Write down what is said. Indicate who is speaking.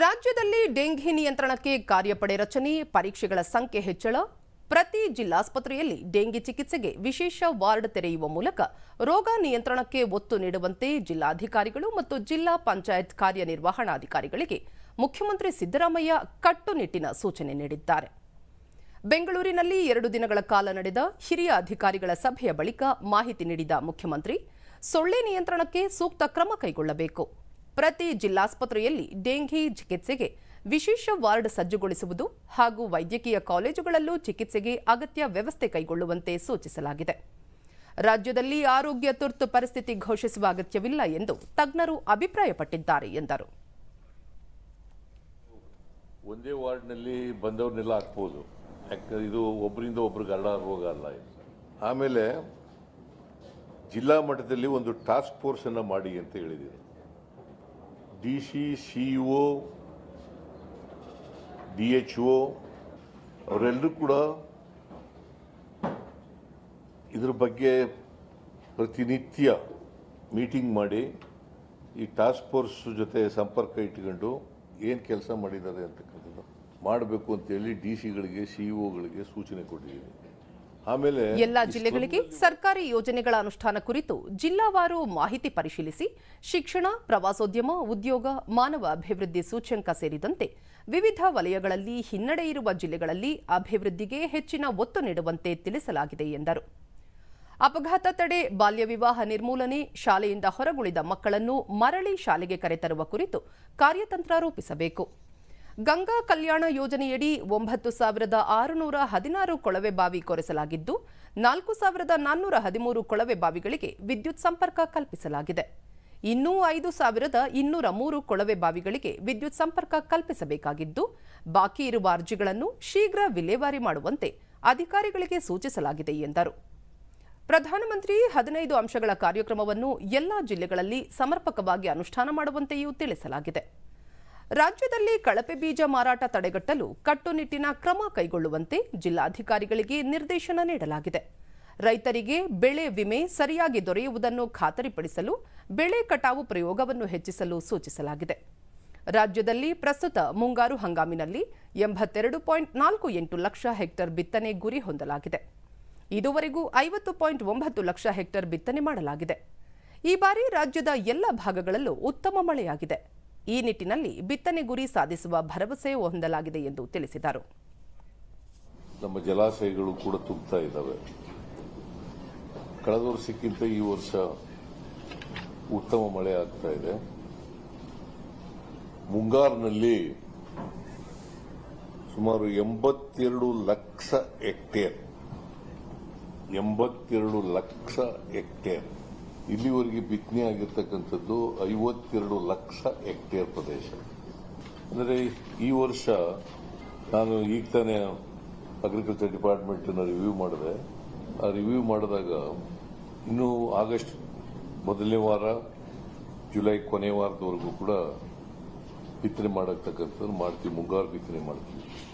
Speaker 1: ರಾಜ್ಯದಲ್ಲಿ ಡೆಂಘಿ ನಿಯಂತ್ರಣಕ್ಕೆ ಕಾರ್ಯಪಡೆ ರಚನೆ ಪರೀಕ್ಷೆಗಳ ಸಂಖ್ಯೆ ಹೆಚ್ಚಳ ಪ್ರತಿ ಜಿಲ್ಲಾಸ್ಪತ್ರೆಯಲ್ಲಿ ಡೆಂಗಿ ಚಿಕಿತ್ಸೆಗೆ ವಿಶೇಷ ವಾರ್ಡ್ ತೆರೆಯುವ ಮೂಲಕ ರೋಗ ನಿಯಂತ್ರಣಕ್ಕೆ ಒತ್ತು ನೀಡುವಂತೆ ಜಿಲ್ಲಾಧಿಕಾರಿಗಳು ಮತ್ತು ಜಿಲ್ಲಾ ಪಂಚಾಯತ್ ಕಾರ್ಯನಿರ್ವಹಣಾಧಿಕಾರಿಗಳಿಗೆ ಮುಖ್ಯಮಂತ್ರಿ ಸಿದ್ದರಾಮಯ್ಯ ಕಟ್ಟುನಿಟ್ಟಿನ ಸೂಚನೆ ನೀಡಿದ್ದಾರೆ ಬೆಂಗಳೂರಿನಲ್ಲಿ ಎರಡು ದಿನಗಳ ಕಾಲ ನಡೆದ ಹಿರಿಯ ಅಧಿಕಾರಿಗಳ ಸಭೆಯ ಬಳಿಕ ಮಾಹಿತಿ ನೀಡಿದ ಮುಖ್ಯಮಂತ್ರಿ ಸೊಳ್ಳೆ ನಿಯಂತ್ರಣಕ್ಕೆ ಸೂಕ್ತ ಕ್ರಮ ಕೈಗೊಳ್ಳಬೇಕು ಪ್ರತಿ ಜಿಲ್ಲಾಸ್ಪತ್ರೆಯಲ್ಲಿ ಡೆಂಘಿ ಚಿಕಿತ್ಸೆಗೆ ವಿಶೇಷ ವಾರ್ಡ್ ಸಜ್ಜುಗೊಳಿಸುವುದು ಹಾಗೂ ವೈದ್ಯಕೀಯ ಕಾಲೇಜುಗಳಲ್ಲೂ ಚಿಕಿತ್ಸೆಗೆ ಅಗತ್ಯ ವ್ಯವಸ್ಥೆ ಕೈಗೊಳ್ಳುವಂತೆ ಸೂಚಿಸಲಾಗಿದೆ ರಾಜ್ಯದಲ್ಲಿ ಆರೋಗ್ಯ ತುರ್ತು ಪರಿಸ್ಥಿತಿ ಘೋಷಿಸುವ ಅಗತ್ಯವಿಲ್ಲ ಎಂದು ತಜ್ಞರು ಅಭಿಪ್ರಾಯಪಟ್ಟಿದ್ದಾರೆ ಎಂದರು
Speaker 2: ಒಂದೇ ವಾರ್ಡ್ನಲ್ಲಿ ಬಂದವ್ರನ್ನೆಲ್ಲ ಹಾಕ್ಬೋದು ಇದು ಒಬ್ಬರಿಂದ ಒಬ್ರಿಗೆ ರೋಗ ಅಲ್ಲ ಆಮೇಲೆ ಜಿಲ್ಲಾ ಮಟ್ಟದಲ್ಲಿ ಒಂದು ಟಾಸ್ಕ್ ಅನ್ನು ಮಾಡಿ ಅಂತ ಹೇಳಿದ್ದೀನಿ D C C O D H ಅವರೆಲ್ಲರೂ ಕೂಡ ಇದ್ರ ಬಗ್ಗೆ ಪ್ರತಿನಿತ್ಯ ಮೀಟಿಂಗ್ ಮಾಡಿ ಈ ಟಾಸ್ಕ್ ಫೋರ್ಸ್ ಜೊತೆ ಸಂಪರ್ಕ ಇಟ್ಕೊಂಡು ಏನು ಕೆಲಸ ಮಾಡಿದ್ದಾರೆ ಅಂತಕ್ಕಂಥದ್ದು ಮಾಡಬೇಕು ಅಂತೇಳಿ ಡಿ ಸಿಗಳಿಗೆ ಸಿ ಇ ಒಗಳಿಗೆ ಸೂಚನೆ ಕೊಟ್ಟಿದ್ದೀನಿ
Speaker 1: ಆಮೇಲೆ ಎಲ್ಲ ಜಿಲ್ಲೆಗಳಿಗೆ ಸರ್ಕಾರಿ ಯೋಜನೆಗಳ ಅನುಷ್ಠಾನ ಕುರಿತು ಜಿಲ್ಲಾವಾರು ಮಾಹಿತಿ ಪರಿಶೀಲಿಸಿ ಶಿಕ್ಷಣ ಪ್ರವಾಸೋದ್ಯಮ ಉದ್ಯೋಗ ಮಾನವ ಅಭಿವೃದ್ಧಿ ಸೂಚ್ಯಂಕ ಸೇರಿದಂತೆ ವಿವಿಧ ವಲಯಗಳಲ್ಲಿ ಹಿನ್ನಡೆ ಇರುವ ಜಿಲ್ಲೆಗಳಲ್ಲಿ ಅಭಿವೃದ್ಧಿಗೆ ಹೆಚ್ಚಿನ ಒತ್ತು ನೀಡುವಂತೆ ತಿಳಿಸಲಾಗಿದೆ ಎಂದರು ಅಪಘಾತ ತಡೆ ಬಾಲ್ಯ ವಿವಾಹ ನಿರ್ಮೂಲನೆ ಶಾಲೆಯಿಂದ ಹೊರಗುಳಿದ ಮಕ್ಕಳನ್ನು ಮರಳಿ ಶಾಲೆಗೆ ಕರೆತರುವ ಕುರಿತು ಕಾರ್ಯತಂತ್ರ ರೂಪಿಸಬೇಕು ಗಂಗಾ ಕಲ್ಯಾಣ ಯೋಜನೆಯಡಿ ಒಂಬತ್ತು ಸಾವಿರದ ಆರುನೂರ ಹದಿನಾರು ಕೊಳವೆ ಬಾವಿ ಕೊರೆಸಲಾಗಿದ್ದು ನಾಲ್ಕು ಸಾವಿರದ ನಾನ್ನೂರ ಹದಿಮೂರು ಕೊಳವೆ ಬಾವಿಗಳಿಗೆ ವಿದ್ಯುತ್ ಸಂಪರ್ಕ ಕಲ್ಪಿಸಲಾಗಿದೆ ಇನ್ನೂ ಐದು ಸಾವಿರದ ಇನ್ನೂರ ಮೂರು ಕೊಳವೆ ಬಾವಿಗಳಿಗೆ ವಿದ್ಯುತ್ ಸಂಪರ್ಕ ಕಲ್ಪಿಸಬೇಕಾಗಿದ್ದು ಬಾಕಿ ಇರುವ ಅರ್ಜಿಗಳನ್ನು ಶೀಘ್ರ ವಿಲೇವಾರಿ ಮಾಡುವಂತೆ ಅಧಿಕಾರಿಗಳಿಗೆ ಸೂಚಿಸಲಾಗಿದೆ ಎಂದರು ಪ್ರಧಾನಮಂತ್ರಿ ಹದಿನೈದು ಅಂಶಗಳ ಕಾರ್ಯಕ್ರಮವನ್ನು ಎಲ್ಲಾ ಜಿಲ್ಲೆಗಳಲ್ಲಿ ಸಮರ್ಪಕವಾಗಿ ಅನುಷ್ಠಾನ ಮಾಡುವಂತೆಯೂ ತಿಳಿಸಲಾಗಿದೆ ರಾಜ್ಯದಲ್ಲಿ ಕಳಪೆ ಬೀಜ ಮಾರಾಟ ತಡೆಗಟ್ಟಲು ಕಟ್ಟುನಿಟ್ಟಿನ ಕ್ರಮ ಕೈಗೊಳ್ಳುವಂತೆ ಜಿಲ್ಲಾಧಿಕಾರಿಗಳಿಗೆ ನಿರ್ದೇಶನ ನೀಡಲಾಗಿದೆ ರೈತರಿಗೆ ಬೆಳೆ ವಿಮೆ ಸರಿಯಾಗಿ ದೊರೆಯುವುದನ್ನು ಖಾತರಿಪಡಿಸಲು ಬೆಳೆ ಕಟಾವು ಪ್ರಯೋಗವನ್ನು ಹೆಚ್ಚಿಸಲು ಸೂಚಿಸಲಾಗಿದೆ ರಾಜ್ಯದಲ್ಲಿ ಪ್ರಸ್ತುತ ಮುಂಗಾರು ಹಂಗಾಮಿನಲ್ಲಿ ಎಂಬತ್ತೆರಡು ಪಾಯಿಂಟ್ ನಾಲ್ಕು ಎಂಟು ಲಕ್ಷ ಹೆಕ್ಟರ್ ಬಿತ್ತನೆ ಗುರಿ ಹೊಂದಲಾಗಿದೆ ಇದುವರೆಗೂ ಐವತ್ತು ಪಾಯಿಂಟ್ ಒಂಬತ್ತು ಲಕ್ಷ ಹೆಕ್ಟರ್ ಬಿತ್ತನೆ ಮಾಡಲಾಗಿದೆ ಈ ಬಾರಿ ರಾಜ್ಯದ ಎಲ್ಲ ಭಾಗಗಳಲ್ಲೂ ಉತ್ತಮ ಮಳೆಯಾಗಿದೆ ಈ ನಿಟ್ಟಿನಲ್ಲಿ ಬಿತ್ತನೆ ಗುರಿ ಸಾಧಿಸುವ ಭರವಸೆ ಹೊಂದಲಾಗಿದೆ ಎಂದು ತಿಳಿಸಿದರು
Speaker 2: ನಮ್ಮ ಜಲಾಶಯಗಳು ಕೂಡ ತುಂಬುತ್ತಾ ಇದ್ದಾವೆ ಕಳೆದ ವರ್ಷಕ್ಕಿಂತ ಈ ವರ್ಷ ಉತ್ತಮ ಮಳೆ ಆಗ್ತಾ ಇದೆ ಮುಂಗಾರಿನಲ್ಲಿ ಸುಮಾರು ಎಂಬತ್ತೆರಡು ಲಕ್ಷ ಹೆಕ್ಟೇರ್ ಎಂಬತ್ತೆರಡು ಲಕ್ಷ ಹೆಕ್ಟೇರ್ ಇಲ್ಲಿವರೆಗೆ ಬಿತ್ತನೆ ಆಗಿರ್ತಕ್ಕಂಥದ್ದು ಐವತ್ತೆರಡು ಲಕ್ಷ ಹೆಕ್ಟೇರ್ ಪ್ರದೇಶ ಅಂದರೆ ಈ ವರ್ಷ ನಾನು ಈಗ ತಾನೇ ಅಗ್ರಿಕಲ್ಚರ್ ಡಿಪಾರ್ಟ್ಮೆಂಟನ್ನು ರಿವ್ಯೂ ಮಾಡಿದೆ ಆ ರಿವ್ಯೂ ಮಾಡಿದಾಗ ಇನ್ನೂ ಆಗಸ್ಟ್ ಮೊದಲನೇ ವಾರ ಜುಲೈ ಕೊನೆ ವಾರದವರೆಗೂ ಕೂಡ ಬಿತ್ತನೆ ಮಾಡತಕ್ಕಂಥದ್ದು ಮಾಡ್ತೀವಿ ಮುಂಗಾರು ಬಿತ್ತನೆ ಮಾಡ್ತೀವಿ